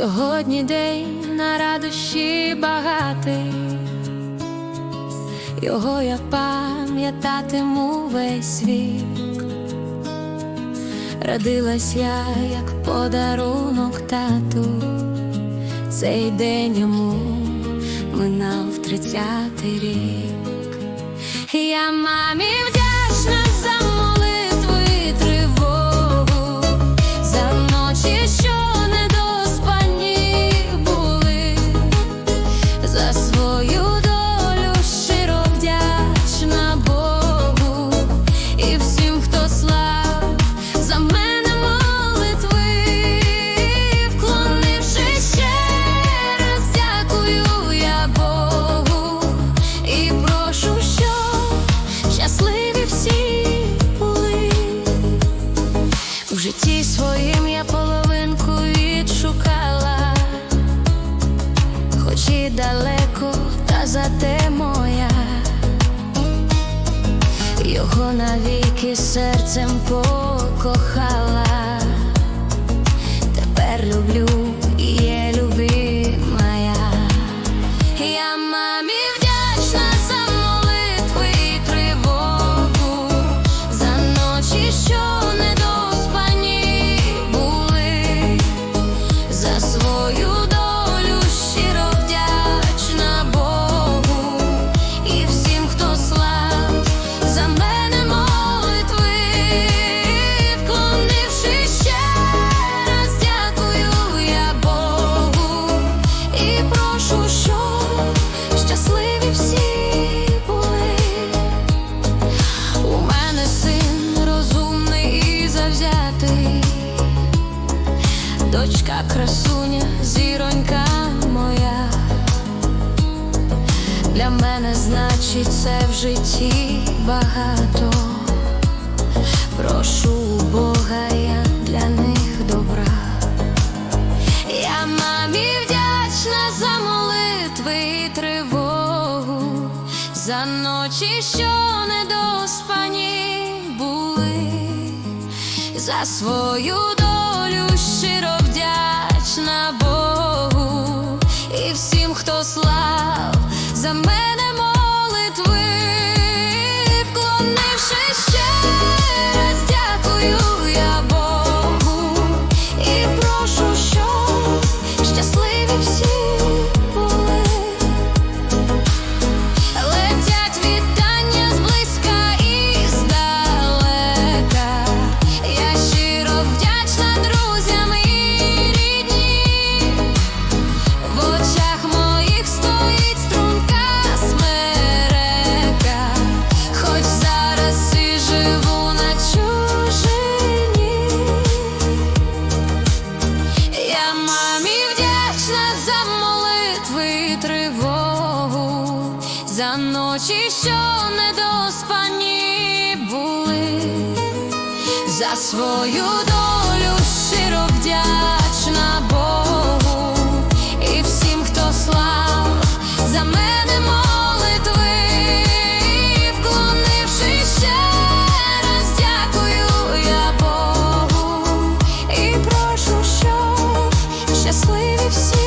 Сьогодні день на радощі багатий, його я пам'ятатиму весь вік. Родилась я як подарунок тату, цей день йому минав тридцятий рік. Я мамі свою долю щиро вдячна Богу і всім, хто слав за мене молитви, вклонивши ще раз, я Богу і прошу, щоб щасливі всі були. В житті своїм я половинку відшукала, хоч і далеко, навіки серцем покохала, дочка красуня, зіронька моя. Для мене значить це в житті багато. Прошу Бога я для них добра. Я мамі вдячна за молитви і тривогу, за ночі, що недоспані були, за свою ночі, що недоспані були за свою долю щиро вдячна Богу і всім, хто слав за мене молитви, вклонивши ще раз, я Богу і прошу, щоб щасливі всі.